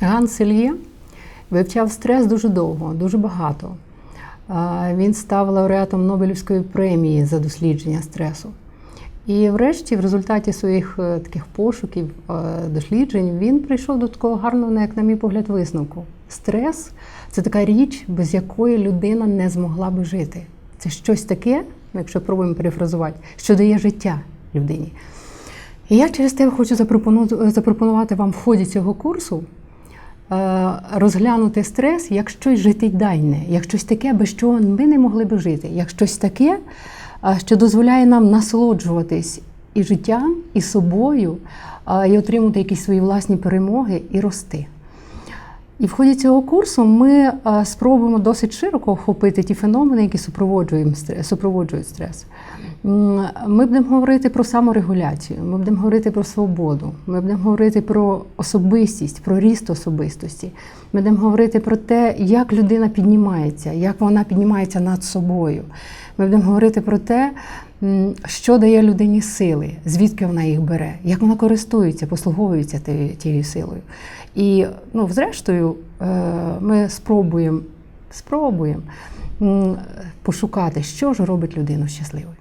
Ян Сельє вивчав стрес дуже довго, дуже багато. Він став лауреатом Нобелівської премії за дослідження стресу. І врешті, в результаті своїх е, таких пошуків, е, досліджень, він прийшов до такого гарного, як на мій погляд, висновку. Стрес це така річ, без якої людина не змогла би жити. Це щось таке, ну, якщо пробуємо перефразувати, що дає життя людині. І я через те хочу запропонувати вам в ході цього курсу розглянути стрес як щось життєдайне, як щось таке, без чого ми не могли би жити, як щось таке, е, що дозволяє нам насолоджуватись і життям, і собою, е, і отримати якісь свої власні перемоги і рости. І в ході цього курсу ми е, спробуємо досить широко охопити ті феномени, які супроводжують стрес. Ми будемо говорити про саморегуляцію, ми будемо говорити про свободу, ми будемо говорити про особистість, про ріст особистості. Ми будемо говорити про те, як людина піднімається, як вона піднімається над собою. Ми будемо говорити про те, що дає людині сили, звідки вона їх бере, як вона користується, послуговується тією- тією силою. І ну, зрештою, е, ми спробуємо, спробуємо пошукати, що ж робить людину щасливою.